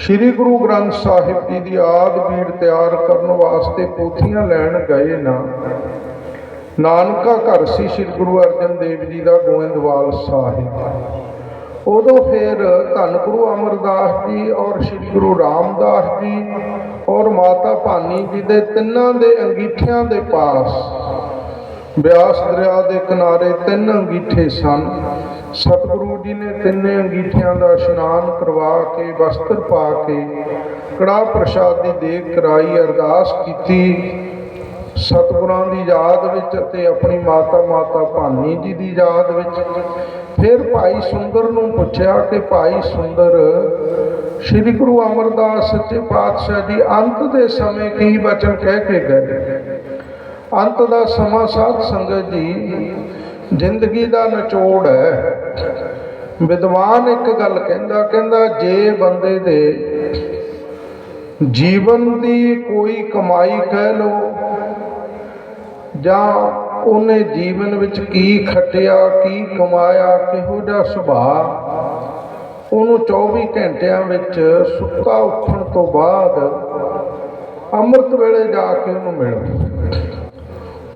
ਸ੍ਰੀ ਗੁਰੂ ਗ੍ਰੰਥ ਸਾਹਿਬ ਜੀ ਦੀ ਆਦ ਬੀੜ ਤਿਆਰ ਕਰਨ ਵਾਸਤੇ ਪੋਥੀਆਂ ਲੈਣ ਗਏ ਨਾ। ਨਾਨਕਾ ਘਰ ਸੀ ਸ੍ਰੀ ਗੁਰੂ ਅਰਜਨ ਦੇਵ ਜੀ ਦਾ ਗੋਇੰਦਵਾਲ ਸਾਹਿਬ। ਉਦੋਂ ਫਿਰ ਧੰਨ ਗੁਰੂ ਅਮਰਦਾਸ ਜੀ ਔਰ ਸ੍ਰੀ ਗੁਰੂ ਰਾਮਦਾਸ ਜੀ ਔਰ ਮਾਤਾ ਭਾਨੀ ਜੀ ਦੇ ਤਿੰਨਾਂ ਦੇ ਅੰਗੀਠਿਆਂ ਦੇ ਪਾਸ ਬਿਆਸ ਦਰਿਆ ਦੇ ਕਿਨਾਰੇ ਤਿੰਨ ਅੰਗੀਠੇ ਸਨ। ਸਤਿਗੁਰੂ ਜੀ ਨੇ ਤਿੰਨੇ ਅੰਗੀਠਿਆਂ ਦਾ ਇਸ਼ਨਾਨ ਕਰਵਾ ਕੇ, ਵਸਤਰ ਪਾ ਕੇ ਕੜਾ ਪ੍ਰਸ਼ਾਦ ਦੀ ਦੇਗ ਕਰਾਈ ਅਰਦਾਸ ਕੀਤੀ। ਸਤਿਗੁਰਾਂ ਦੀ ਯਾਦ ਵਿੱਚ ਅਤੇ ਆਪਣੀ ਮਾਤਾ ਮਾਤਾ ਭਾਨੀ ਜੀ ਦੀ ਯਾਦ ਵਿੱਚ ਫਿਰ ਭਾਈ ਸੁੰਦਰ ਨੂੰ ਪੁੱਛਿਆ ਕਿ ਭਾਈ ਸੁੰਦਰ, ਸ੍ਰੀ ਗੁਰੂ ਅਮਰਦਾਸ ਸੱਚੇ ਪਾਤਸ਼ਾਹ ਜੀ, ਅੰਤ ਦੇ ਸਮੇਂ ਕੀ ਬਚਨ ਕਹਿ ਕੇ ਗਏ? ਅੰਤ ਦਾ ਸਮਾਂ ਸਾਧ ਸੰਗਤ ਜੀ, ਜ਼ਿੰਦਗੀ ਦਾ ਨਿਚੋੜ ਹੈ। ਵਿਦਵਾਨ ਇੱਕ ਗੱਲ ਕਹਿੰਦਾ ਕਹਿੰਦਾ ਜੇ ਬੰਦੇ ਦੇ ਜੀਵਨ ਦੀ ਕੋਈ ਕਮਾਈ ਕਹਿ ਲੋ ਜਾਂ ਉਹਨੇ ਜੀਵਨ ਵਿੱਚ ਕੀ ਖੱਟਿਆ, ਕੀ ਕਮਾਇਆ, ਕਿਹੋ ਜਿਹਾ ਸੁਭਾਅ, ਉਹਨੂੰ 24 ਘੰਟਿਆਂ ਵਿੱਚ ਸੁੱਤਾ ਉੱਠਣ ਤੋਂ ਬਾਅਦ ਅੰਮ੍ਰਿਤ ਵੇਲੇ ਜਾ ਕੇ ਉਹਨੂੰ ਮਿਲੋ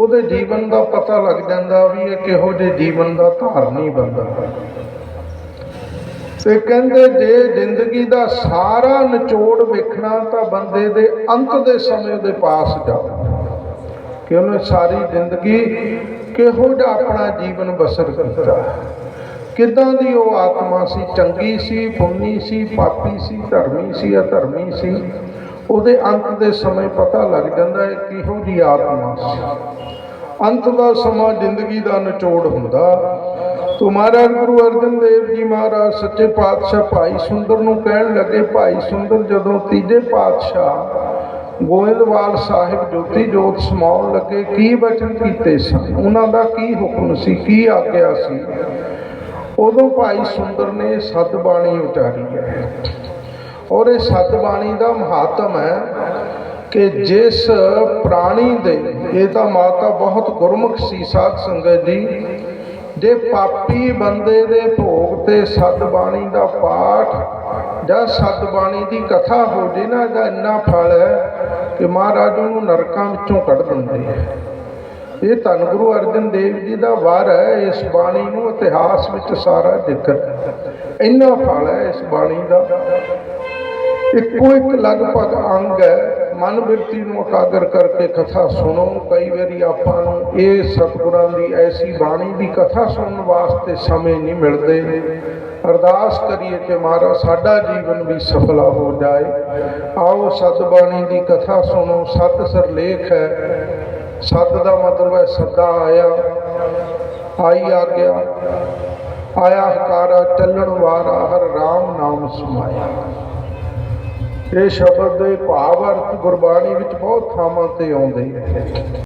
ਉਹਦੇ ਜੀਵਨ ਦਾ ਪਤਾ ਲੱਗ ਜਾਂਦਾ ਵੀ ਇਹ ਕਿਹੋ ਜਿਹੇ ਜੀਵਨ ਦਾ ਧਾਰਨੀ ਬੰਦਾ ਹੈ। ਤੇ ਕਹਿੰਦੇ ਜੇ ਜ਼ਿੰਦਗੀ ਦਾ ਸਾਰਾ ਨਿਚੋੜ ਵੇਖਣਾ ਤਾਂ ਬੰਦੇ ਦੇ ਅੰਤ ਦੇ ਸਮੇਂ ਦੇ ਪਾਸ ਜਾਓ ਕਿ ਉਹਨੇ ਸਾਰੀ ਜ਼ਿੰਦਗੀ ਕਿਹੋ ਜਿਹਾ ਆਪਣਾ ਜੀਵਨ ਬਸਰ ਕੀਤਾ। ਕਿੱਦਾਂ ਦੀ ਉਹ ਆਤਮਾ ਸੀ? ਚੰਗੀ ਸੀ, ਪੁੰਨੀ ਸੀ, ਪਾਪੀ ਸੀ, ਧਰਮੀ ਸੀ, ਅਧਰਮੀ ਸੀ? ਉਹਦੇ ਅੰਤ ਦੇ ਸਮੇਂ ਪਤਾ ਲੱਗ ਜਾਂਦਾ ਹੈ ਕਿਹੋ ਜੀ ਆਤਮਾ ਅੰਤ ਦਾ ਸਮਾਂ ਜ਼ਿੰਦਗੀ ਦਾ ਨਿਚੋੜ ਹੁੰਦਾ। ਤੋ ਮਹਾਰਾਜ ਗੁਰੂ ਅਰਜਨ ਦੇਵ ਜੀ ਮਹਾਰਾਜ, ਸੱਚੇ ਪਾਤਸ਼ਾਹ ਭਾਈ ਸੁੰਦਰ ਨੂੰ ਕਹਿਣ ਲੱਗੇ, ਭਾਈ ਸੁੰਦਰ, ਜਦੋਂ ਤੀਜੇ ਪਾਤਸ਼ਾਹ ਗੋਇੰਦਵਾਲ ਸਾਹਿਬ ਜੋਤੀ ਜੋਤ ਸਮਾਉਣ ਲੱਗੇ, ਕੀ ਬਚਨ ਕੀਤੇ ਸਨ? ਉਹਨਾਂ ਦਾ ਕੀ ਹੁਕਮ ਸੀ? ਕੀ ਆਗਿਆ ਸੀ? ਉਦੋਂ ਭਾਈ ਸੁੰਦਰ ਨੇ ਸਤ ਬਾਣੀ ਉਚਾਰੀ ਹੈ। ਔਰ ਇਹ ਸਤ ਬਾਣੀ ਦਾ ਮਹਾਤਮ ਹੈ ਕਿ ਜਿਸ ਪ੍ਰਾਣੀ ਦੇ, ਇਹ ਤਾਂ ਮਾਤਾ ਬਹੁਤ ਗੁਰਮੁਖ ਸੀ ਸਾਧ ਸੰਗਤ ਜੀ ਜੇ ਪਾਪੀ ਬੰਦੇ ਦੇ ਭੋਗ ਤੇ ਸਤ ਬਾਣੀ ਦਾ ਪਾਠ ਜਾਂ ਸਤ ਬਾਣੀ ਦੀ ਕਥਾ ਹੋ ਜੇ ਨਾ, ਇਹਦਾ ਇੰਨਾ ਫਲ ਹੈ ਕਿ ਮਹਾਰਾਜ ਨੂੰ ਨਰਕਾਂ ਵਿੱਚੋਂ ਕੱਢ ਦਿੰਦੇ ਹੈ ਇਹ ਧੰਨ ਗੁਰੂ ਅਰਜਨ ਦੇਵ ਜੀ ਦਾ ਵਾਰ ਹੈ, ਇਸ ਬਾਣੀ ਨੂੰ ਇਤਿਹਾਸ ਵਿੱਚ ਸਾਰਾ ਜ਼ਿਕਰ। ਇੰਨਾ ਫਲ ਹੈ ਇਸ ਬਾਣੀ ਦਾ। ਇੱਕੋ ਇੱਕ ਲਗਭਗ ਅੰਗ ਹੈ। ਮਨ ਬਿਰਤੀ ਨੂੰ ਇਕਾਗਰ ਕਰਕੇ ਕਥਾ ਸੁਣੋ। ਕਈ ਵਾਰੀ ਆਪਾਂ ਨੂੰ ਇਹ ਸਤਿਗੁਰਾਂ ਦੀ ਐਸੀ ਬਾਣੀ ਦੀ ਕਥਾ ਸੁਣਨ ਵਾਸਤੇ ਸਮੇਂ ਨਹੀਂ ਮਿਲਦੇ। ਅਰਦਾਸ ਕਰੀਏ ਕਿ ਮਹਾਰਾਜ, ਸਾਡਾ ਜੀਵਨ ਵੀ ਸਫਲਾ ਹੋ ਜਾਏ। ਆਓ ਸਤਿਬਾਣੀ ਦੀ ਕਥਾ ਸੁਣੋ। ਸਤ ਸਰਲੇਖ ਹੈ। ਸਤ ਦਾ ਮਤਲਬ ਹੈ ਸਦਾ ਆਇਆ। ਆਈ ਆ ਗਿਆ ਆਇਆ ਹਕਾਰਾ, ਚੱਲਣ ਵਾਰਾ, ਹਰ ਰਾਮ ਨਾਮ ਸਮਾਇਆ। ਇਹ ਸ਼ਬਦ ਦੇ ਭਾਵ ਅਰਥ ਗੁਰਬਾਣੀ ਵਿੱਚ ਬਹੁਤ ਥਾਵਾਂ ਤੇ ਆਉਂਦੇ ਹੈ